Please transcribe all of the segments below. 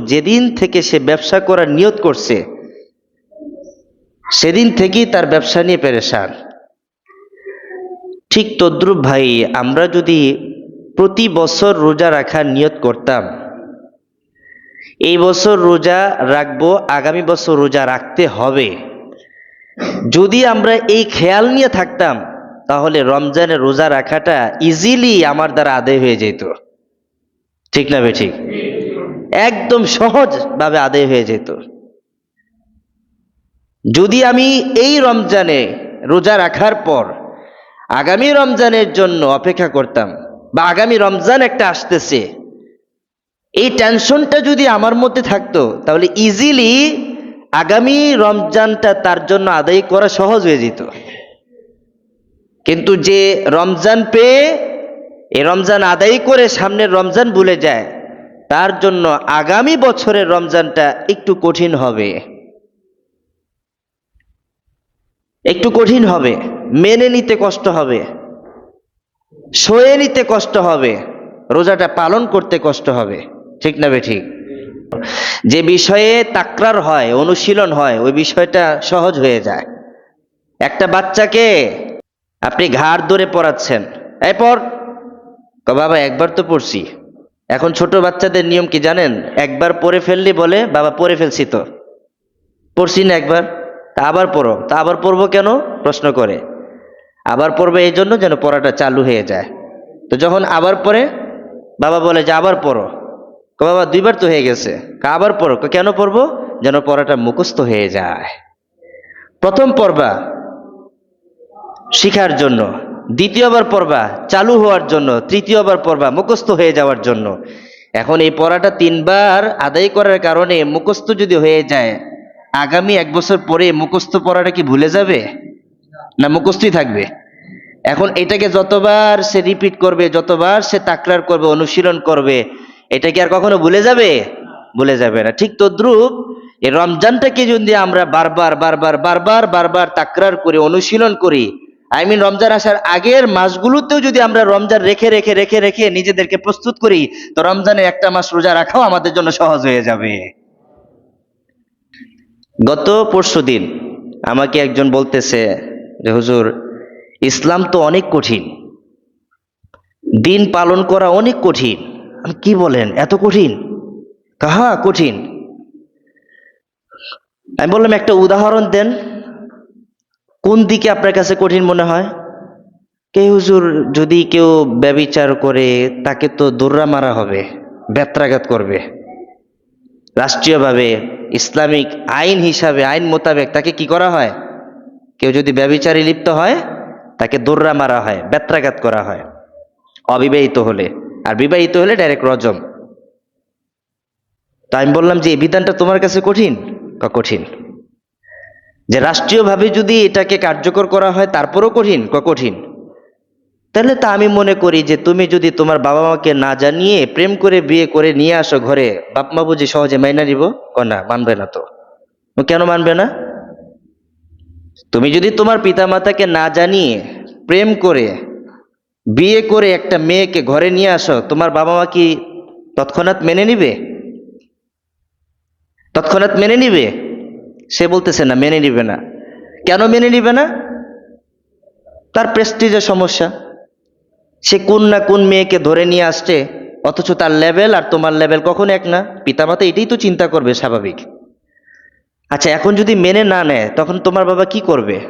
যেদিন থেকে সে ব্যবসা করার নিয়ত করছে, সেদিন থেকেই তার ব্যবসা নিয়ে পেরেশান। ঠিক তদ্রুপ ভাই, আমরা যদি প্রতি বছর রোজা রাখার নিয়ত করতাম, এই বছর রোজা রাখব, আগামী বছর রোজা রাখতে হবে। যদি আমরা এই খেয়াল নিয়ে থাকতাম, তাহলে রমজানের রোজা রাখাটা ইজিলি আমার দ্বারা আদায় হয়ে যেত। ঠিক না বে ঠিক? একদম সহজভাবে আদায় হয়ে যেত। যদি আমি এই রমজানে রোজা রাখার পর আগামী রমজানের জন্য অপেক্ষা করতাম বা আগামী রমজান একটা আসতেছে, এই টেনশনটা যদি আমার মধ্যে থাকতো, তাহলে ইজিলি আগামী রমজানটা তার জন্য আদায় করা সহজ হয়ে যেত। কিন্তু যে রমজান পেয়ে এই রমজান আদায় করে সামনের রমজান ভুলে যায় তার জন্য আগামী বছরের রমজানটা একটু কঠিন হবে। একটু কঠিন হবে। মেনে নিতে কষ্ট হবে। সয়ে নিতে কষ্ট হবে। রোজাটা পালন করতে কষ্ট হবে। ঠিক না বে ঠিক? যে বিষয়ে তাকরার হয়, অনুশীলন হয়, ওই বিষয়টা সহজ হয়ে যায়। একটা বাচ্চাকে আপনি ঘাড় ধরে পড়াচ্ছেন। এরপর বাবা, একবার তো পড়ছি। এখন ছোট বাচ্চাদের নিয়ম কি জানেন? একবার পড়ে ফেললি বলে, বাবা পড়ে ফেলছি তো। পড়ছি না একবার, তা আবার পড়ো। তা আবার পড়ব কেন? প্রশ্ন করে। আবার পড়বে এই জন্য যেন পড়াটা চালু হয়ে যায়। তো যখন আবার পড়ে, বাবা বলে যে, আবার পড়ো। কো, বাবা, দুইবার তো হয়ে গেছে। কা, আবার পড়ো। কেন পড়ব? যেন পড়াটা মুখস্থ হয়ে যায়। প্রথম পড়বা শিখার জন্য। দ্বিতীয়বার পড়বা চালু হওয়ার জন্য, তৃতীয়বার পড়বা মুখস্থ হয়ে যাওয়ার জন্য। এখন এই পড়াটা তিনবার আদায় করার কারণে মুখস্থ যদি হয়ে যায়, আগামী এক বছর পরে মুখস্থ পড়াটা কি ভুলে যাবে? না, মুখস্থই থাকবে। এখন এটাকে যতবার সে রিপিট করবে, যতবার সে তাকরার করবে, অনুশীলন করবে, এটা কি আর কখনো ভুলে যাবে? ভুলে যাবে না। ঠিক তদ্রুপ এই রমজানটাকে যদি আমরা বারবার বারবার বারবার বারবার তাকরার করি, অনুশীলন করি আই মিন রমজান আসার আগের মাসগুলোতেও যদি আমরা রমজান রেখে রেখে রেখে রেখে নিজেদেরকে প্রস্তুত করি, তো রমজানের একটা মাস রোজা রাখাও আমাদের জন্য সহজ হয়ে যাবে। গত পরশু দিন আমাকে একজন বলতেছে যে, হুজুর, ইসলাম তো অনেক কঠিন। দিন পালন করা অনেক কঠিন। কি বলেন? এত কঠিন? কাহা কঠিন? আমি বললাম, একটা উদাহরণ দেন। কোন দিকে আপনার কাছে কঠিন মনে হয়? কে হুজুর যদি কেউ ব্যবিচার করে, তাকে তো দৌড়া মারা হবে, ব্যত্রাঘাত করবে। রাষ্ট্রীয়ভাবে, ইসলামিক আইন হিসাবে, আইন মোতাবেক তাকে কি করা হয়? কেউ যদি ব্যবিচারে লিপ্ত হয়, তাকে দৌড়া মারা হয়, ব্যত্রাঘাত করা হয়। অবিবাহিত হলে, আর বিবাহিত হলে ডাইরেক্ট রজম। তা আমি বললাম যে, এই বিধানটা তোমার কাছে কঠিন? ক, কঠিন। যে রাষ্ট্রীয়ভাবে যদি এটাকে কার্যকর করা হয়, তারপরও কঠিন কঠিন। তাহলে তা আমি মনে করি যে তুমি যদি তোমার বাবা মাকে না জানিয়ে প্রেম করে বিয়ে করে নিয়ে আসো ঘরে বাপ মা বুঝি সহজে মাইনা ক না, মানবে না তো। কেন মানবে না? তুমি যদি তোমার পিতা মাতাকে না জানিয়ে প্রেম করে বিয়ে করে একটা মেয়েকে ঘরে নিয়ে আসো, তোমার বাবা মা কি তৎক্ষণাৎ মেনে নিবে? তৎক্ষণাৎ মেনে নিবে? সে বলতেছে না, মেনে নিবে না। কেন মেনে নিবে না? তার প্রেস্টিজের সমস্যা। সে কোন না কোন মেয়েকে ধরে নিয়ে আসছে, অথচ তার লেভেল আর তোমার লেভেল কখন এক না? পিতামাতা এটাই তো চিন্তা করবে স্বাভাবিক। আচ্ছা এখন যদি মেনে না নেয়, তখন তোমার বাবা কি করবে?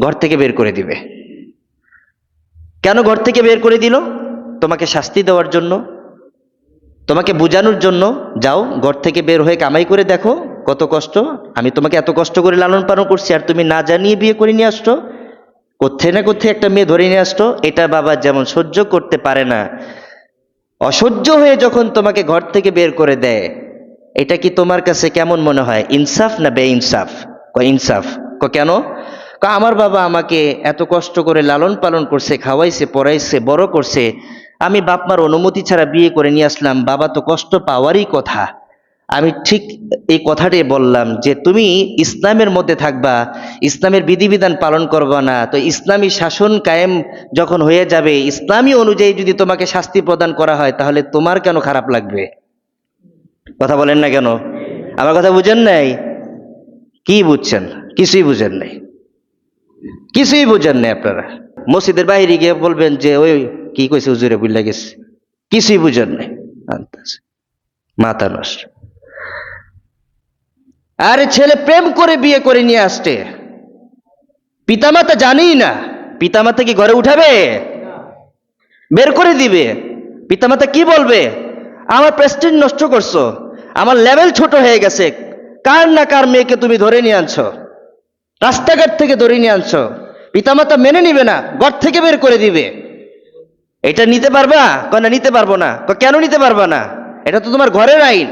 ঘর থেকে বের করে দিবে। কেন ঘর থেকে বের করে দিল? তোমাকে শাস্তি দেওয়ার জন্য। তোমাকে বোঝানোর জন্য। যাও, ঘর থেকে বের হয়ে কামাই করে দেখো। কত কষ্ট? আমি তোমাকে এত কষ্ট করে লালন পালন করছি আর তুমি না জানিয়ে বিয়ে করে নিয়ে আসছো? কোথায় না কোথায় একটা মেয়ে ধরে নিয়ে আসতো এটা বাবা যেমন সহ্য করতে পারে না। অসহ্য হয়ে যখন তোমাকে ঘর থেকে বের করে দেয়, এটা কি তোমার কাছে কেমন মনে হয়? ইনসাফ না বে ইনসাফ ক ইনসাফ। ক কেন? ক আমার বাবা আমাকে এত কষ্ট করে লালন পালন করছে, খাওয়াইছে, পড়াইছে, বড় করছে। আমি বাপ মার অনুমতি ছাড়া বিয়ে করে নিয়ে আসলাম। বাবা তো কষ্ট পাওয়ারই কথা। আমি ঠিক এই কথাটি বললাম যে তুমি ইসলামের মধ্যে থাকবা, ইসলামের বিধিবিধান পালন করবা না। তো ইসলামী শাসন কায়েম যখন হয়ে যাবে, ইসলামী অনুযায়ী যদি তোমাকে শাস্তি প্রদান করা হয়, তাহলে তোমার কেন খারাপ লাগবে? কথা বলেন না কেন? আমার কথা বুঝেন নাই? কি বুঝছেন? কিছুই বুঝেন নাই। কিছুই বুঝেন নাই আপনারা। মসজিদের বাইরে গিয়ে বলবেন যে, ওই কি কইছে হুজুরে বুঝলা গেছে। কিছুই বুঝেন নাই। মাথা নষ্ট। আরে ছেলে প্রেম করে বিয়ে করে নিয়ে আসছে পিতামাতা জানেই না, পিতামাতা কি ঘরে উঠাবে? বের করে দিবে। পিতামাতা কি বলবে? আমার প্রেস্টিজ নষ্ট করছ, আমার লেভেল ছোট হয়ে গেছে, কার না কার মেয়েকে তুমি ধরে নিয়ে আনছো? রাস্তাঘাট থেকে ধরে নিয়ে আনছো, পিতামাতা মেনে নিবে না, ঘর থেকে বের করে দিবে। এটা নিতে পারবা কয় না, নিতে পারব না। কেন নিতে পারবা না? এটা তো তোমার ঘরের আইন।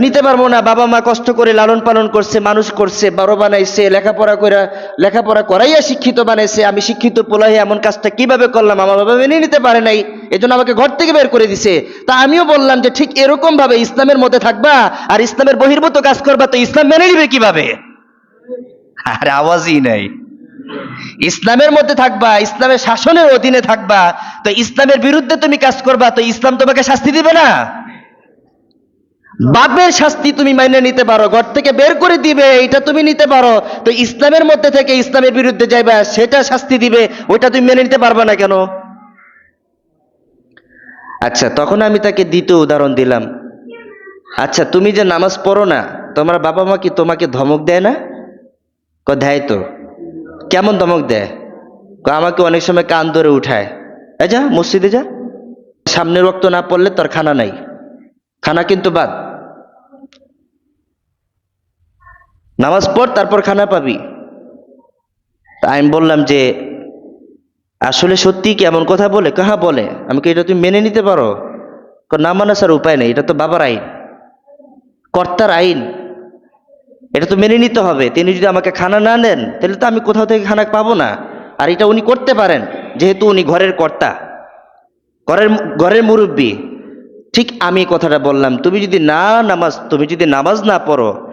নিতে পারব না, বাবা মা কষ্ট করে লালন পালন করছে, মানুষ করছে বড় বানাইছে, লেখাপড়া করে লেখাপড়া করাইয়া শিক্ষিত বানাইছে, আমি শিক্ষিত পোলাহে এমন কাজটা কীভাবে করলাম, আমার বাবা মেনে নিতে পারে নাই, এজন্য আমাকে ঘর থেকে বের করে দিছে। তা আমিও বললাম যে, ঠিক এরকম ভাবে ইসলামের মধ্যে থাকবা আর ইসলামের বহির্ভূত কাজ করবা, তো ইসলাম মেনে নিবে কীভাবে? আর আওয়াজই নাই। ইসলামের মধ্যে থাকবা, ইসলামের শাসনের অধীনে থাকবা, তো ইসলামের বিরুদ্ধে তুমি কাজ করবা, তো ইসলাম তোমাকে শাস্তি দিবে না? বাপের শাস্তি তুমি মাইনে নিতে পারো, ঘর থেকে বের করে দিবে এটা তুমি নিতে পারো। তো ইসলামের মধ্যে থেকে ইসলামের বিরুদ্ধে যাইবা, সেটা শাস্তি দিবে, ওইটা তুমি মেনে নিতে পারবে না কেন? আচ্ছা তখন আমি তাকে দ্বিতীয় উদাহরণ দিলাম। আচ্ছা তুমি যে নামাজ পড়ো না, তোমার বাবা মা কি তোমাকে ধমক দেয় না? ক দেয় তো। কেমন ধমক দেয়? আমাকে অনেক সময় কান ধরে উঠায়। এ যা, মসজিদে যা। সামনের রক্ত না পড়লে তোর খানা নাই। খানা কিন্তু বাদ। নামাজ পড়, তারপর খানা পাবি। তা আমি বললাম যে, আসলে সত্যি কি এমন কথা বলে? কাহা বলে। আমাকে এটা তুমি মেনে নিতে পারো? না মানে স্যার, উপায় নেই। এটা তো বাবার আইন। কর্তার আইন। এটা তো মেনে নিতে হবে। তিনি যদি আমাকে খানা না নেন তাহলে তো আমি কোথাও থেকে খানা পাবো না। আর এটা উনি করতে পারেন, যেহেতু উনি ঘরের কর্তা। ঘরের ঘরের মুরব্বী। ঠিক আমি কথাটা বললাম, তুমি যদি না নামাজ, তুমি যদি নামাজ না পড়ো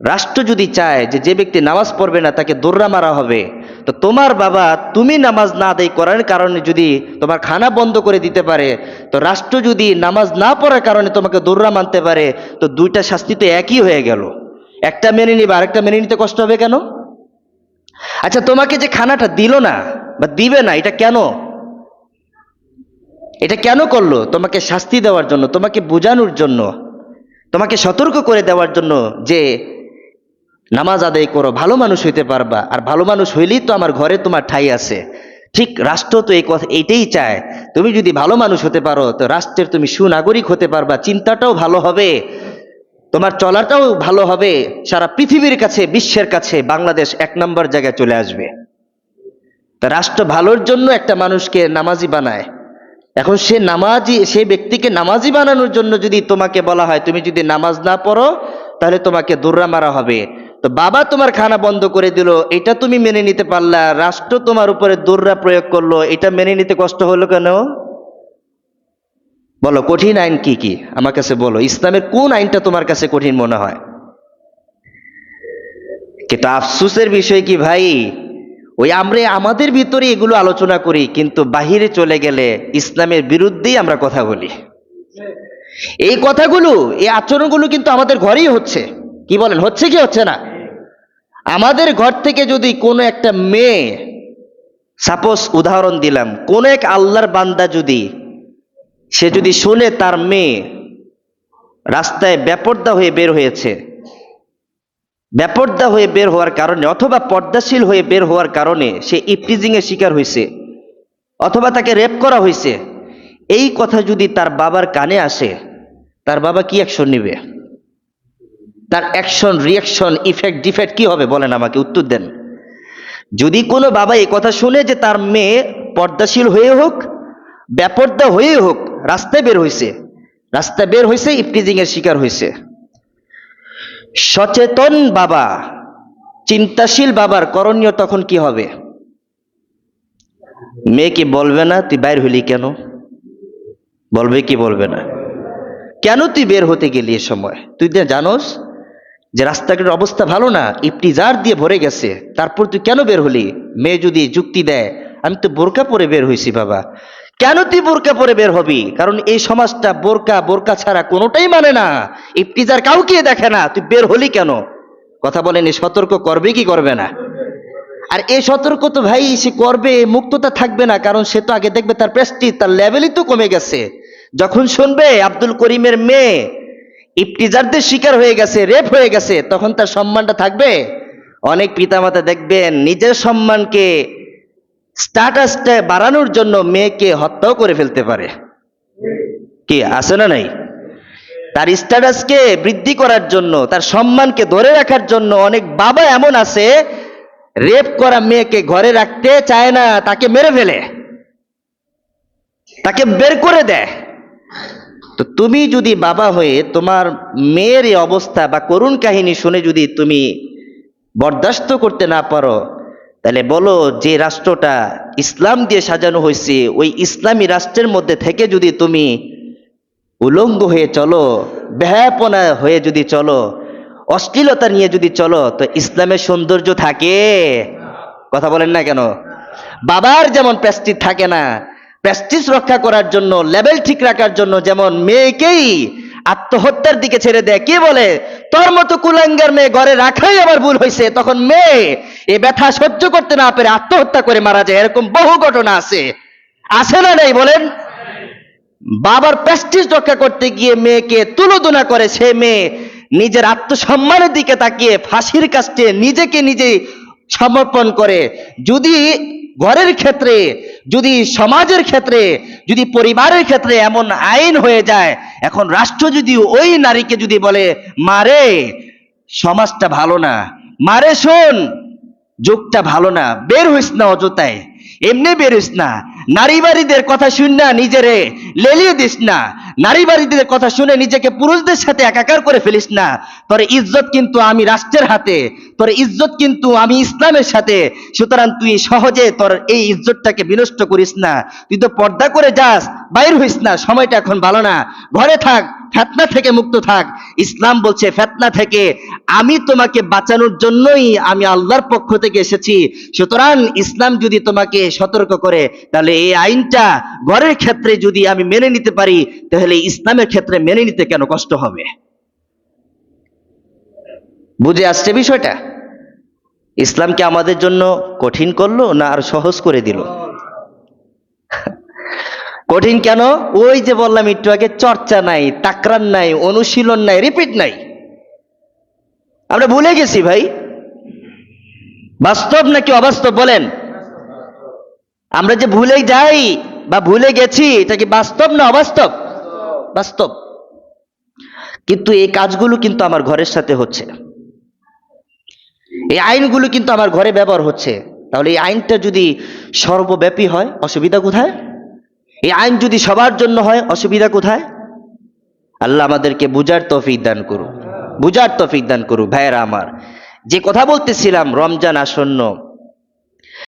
রাষ্ট্র যদি চায় যে যে ব্যক্তি নামাজ পড়বে না, তাকে দৌড়া মারা হবে, তো তোমার বাবা তুমি নামাজ না আদায় করার কারণে যদি তোমার খানা বন্ধ করে দিতে পারে, তো রাষ্ট্র যদি নামাজ না পড়ার কারণে তোমাকে দৌড়া মানতে পারে, তো দুইটা শাস্তি তো একই হয়ে গেল। একটা মেনে নিবে, আরেকটা মেনে নিতে কষ্ট হবে কেন? আচ্ছা তোমাকে যে খানাটা দিল না বা দিবে না, এটা কেন? এটা কেন করল? তোমাকে শাস্তি দেওয়ার জন্য, তোমাকে বোঝানোর জন্য, তোমাকে সতর্ক করে দেওয়ার জন্য যে নামাজ আদায় করো, ভালো মানুষ হইতে পারবা। আর ভালো মানুষ হইলেই তো আমার ঘরে তোমার ঠাই আছে। ঠিক রাষ্ট্র তো এই কথা, এইটাই চায়। তুমি যদি ভালো মানুষ হতে পারো, তো রাষ্ট্রের তুমি সুনাগরিক হতে পারবা। চিন্তাটাও ভালো হবে। তোমার চলাটাও ভালো হবে। সারা পৃথিবীর কাছে, বিশ্বের কাছে বাংলাদেশ এক নম্বর জায়গায় চলে আসবে। তা রাষ্ট্র ভালোর জন্য একটা মানুষকে নামাজি বানায়। এখন সে নামাজি, সে ব্যক্তিকে নামাজি বানানোর জন্য যদি তোমাকে বলা হয়, তুমি যদি নামাজ না পড়ো, তাহলে তোমাকে দুর্রা মারা হবে। তো বাবা তোমার খানা বন্ধ করে দিল, এটা তুমি মেনে নিতে পারলা, রাষ্ট্র তোমার উপরে দুর্রা প্রয়োগ করল, এটা মেনে নিতে কষ্ট হলো কেন? বলো, কঠিন আইন কি কি? আমার কাছে বলো, ইসলামের কোন আইনটা তোমার কাছে কঠিন মনে হয়? কিন্তু আফসুসের বিষয় কি ভাই? ওই আমরা আমাদের ভিতরে এগুলো আলোচনা করি, কিন্তু বাহিরে চলে গেলে ইসলামের বিরুদ্ধেই আমরা কথা বলি। এই কথাগুলো, এই আচরণগুলো কিন্তু আমাদের ঘরেই হচ্ছে। কি বলেন, হচ্ছে কি, হচ্ছে না? আমাদের ঘর থেকে যদি কোনো একটা মেয়ে সাপোজ উদাহরণ দিলাম, কোন এক আল্লাহর বান্দা যদি, সে যদি শুনে তার মেয়ে রাস্তায় ব্যাপর্দা হয়ে বের হয়েছে ব্যাপর্দা হয়ে বের হওয়ার কারণে অথবা পর্দাশীল হয়ে বের হওয়ার কারণে সে ইপটিজিং এর শিকার হয়েছে, অথবা তাকে রেপ করা হয়েছে, এই কথা যদি তার বাবার কানে আসে, তার বাবা কি অ্যাকশন নেবে? তার অ্যাকশন রিয়াকশন ইফেক্ট ডিফেক্ট কি হবে বলেন আমাকে উত্তর দেন। যদি কোনো বাবা এই কথা শুনে যে তার মেয়ে পর্দাশীল হয়ে হোক ব্যাপর্দা হয়ে হোক, রাস্তায় বের হয়েছে রাস্তায় বের হয়েছে ইফটিজিং এর শিকার হয়েছে সচেতন বাবা, চিন্তাশীল বাবার করণীয় তখন কি হবে? মেয়ে কি বলবে না, তুই বাইর হলি কেন? বলবে কি বলবে না? কেন তুই বের হতে গেলি এ সময়? তুই জানোস যে রাস্তাঘাটের অবস্থা ভালো না ইপটিজার দিয়ে ভরে গেছে, তারপর তুই কেন বের হলি? মেয়ে যদি যুক্তি দেয়, আমি তো বোরকা পরে বের হয়েছি বাবা। কেন তুই বোরকা পরে বের হবি? কারণ এই সমাজটা বোরকা বোরকা ছাড়া কোনোটাই মানে না। ইফতিজার কাউকে দেখে না, তুই বের হলি কেন? কথা বলেন সতর্ক করবে কি করবে না? আর এই সতর্ক তো ভাই, সে করবে, মুক্ততা থাকবে না, কারণ সে তো আগে দেখবে তার প্রেস্টিজ তার লেভেলই তো কমে গেছে। যখন শুনবে, আব্দুল করিমের মেয়ে ইফতিজারদের শিকার হয়ে গেছে রেপ হয়ে গেছে, তখন তার সম্মানটা থাকবে? অনেক পিতামাতা দেখবেন, নিজের সম্মানকে স্ট্যাটাসটা বাড়ানোর জন্য মেয়েকে হত্যাও করে ফেলতে পারে। কি, আছে না নাই? তার স্ট্যাটাসকে বৃদ্ধি করার জন্য, তার সম্মানকে ধরে রাখার জন্য অনেক বাবা এমন আছে রেপ করা মেয়েকে ঘরে রাখতে চায় না, তাকে মেরে ফেলে। তাকে বের করে দেয়। তো তুমি যদি বাবা হয়ে তোমার মেয়ের অবস্থা বা করুণ কাহিনী শুনে যদি তুমি বরদাস্ত করতে না পারো, তাহলে বলো যে রাষ্ট্রটা ইসলাম দিয়ে সাজানো হয়েছে, ওই ইসলামী রাষ্ট্রের মধ্যে থেকে যদি তুমি উলঙ্গ হয়ে চলো বেহাপনা হয়ে যদি চলো, অশ্লীলতা নিয়ে যদি চলো, তো ইসলামের সৌন্দর্য থাকে। কথা বলেন না কেন? বাবার যেমন প্রেস্টিজ থাকে না প্রেস্টিজ রক্ষা করার জন্য লেভেল ঠিক রাখার জন্য, যেমন মেয়েকেই আত্মহত্যার দিকে ছেড়ে দেয়। কে বলে? তোর মতো কুলাঙ্গার মেয়ে ঘরে রাখাই আমার ভুল হয়েছে তখন মেয়ে এ ব্যথা সহ্য করতে না পেরে আত্মহত্যা করে মারা যায়। এরকম বহু ঘটনা আছে। আছে না নাই বলেন? বাবার প্রেস্টিজ রক্ষা করতে গিয়ে মেয়েকে তুলোদনা করে। সে মেয়ে নিজের আত্মসম্মানের দিকে তাকিয়ে ফাঁসির কাছে নিজেকে নিজে সমর্পণ করে। যদি ঘরের ক্ষেত্রে, যদি সমাজের ক্ষেত্রে, যদি পরিবারের ক্ষেত্রে এমন আইন হয়ে যায়, এখন রাষ্ট্র যদি ওই নারীকে যদি বলে, মারে, সমাজটা ভালো না। মারে শোন, যুগটা ভালো না। বের হইস না অযথায়। এমনি বের হইস না। নারীবাড়িদের কথা শুন না নিজেরে। লেলিয়ে দিস না। নারীবাড়িদের কথা শুনে নিজেকে পুরুষদের সাথে একাকার করে ফেলিস না। তোর ইজ্জত কিন্তু আমি রাষ্ট্রের হাতে, তোর ইজ্জত কিন্তু আমি ইসলামের সাথে। সুতরাং তুই সহজে তোর এই ইজ্জতটাকে বিনষ্ট করিস না। তুই তো পর্দা করে যাস, বাইর হইস না, সময়টা এখন ভালো না। ঘরে থাক, ফেতনা থেকে মুক্ত থাক। ইসলাম বলছে, ফেতনা থেকে আমি তোমাকে বাঁচানোর জন্যই আমি আল্লাহর পক্ষ থেকে এসেছি। সুতরাং ইসলাম যদি তোমাকে সতর্ক করে, তাহলে এই আইনটা ঘরের ক্ষেত্রে যদি আমি মেনে নিতে পারি, তাহলে ইসলামের ক্ষেত্রে মেনে নিতে কেন কষ্ট হবে? বুঝে আসছে বিষয়টা? ইসলামকে আমাদের জন্য কঠিন করল না আর সহজ করে দিল? কঠিন কেন? ওই যে বললাম একটু আগে, চর্চা নাই তাকরান নাই, অনুশীলন নাই, রিপিট নাই। আমরা ভুলে গেছি ভাই। বাস্তব নাকি অবাস্তব বলেন? আমরা যে ভুলে যাই বা ভুলে গেছি, এটা কি বাস্তব না অবাস্তব? বাস্তব। কিন্তু এই কাজগুলো কিন্তু আমার ঘরের সাথে হচ্ছে। এই আইনগুলো কিন্তু আমার ঘরে ব্যবহার হচ্ছে। তাহলে এই আইনটা যদি সর্বব্যাপী হয়, অসুবিধা কোথায়? এই আইন যদি সবার জন্য হয়, অসুবিধা কোথায়? আল্লাহ আমাদেরকে বুঝার তৌফিক দান করুক। বুঝার তৌফিক দান করুক, ভাইয়েরা আমার। যে কথা বলতেছিলাম, রমজান আসন্ন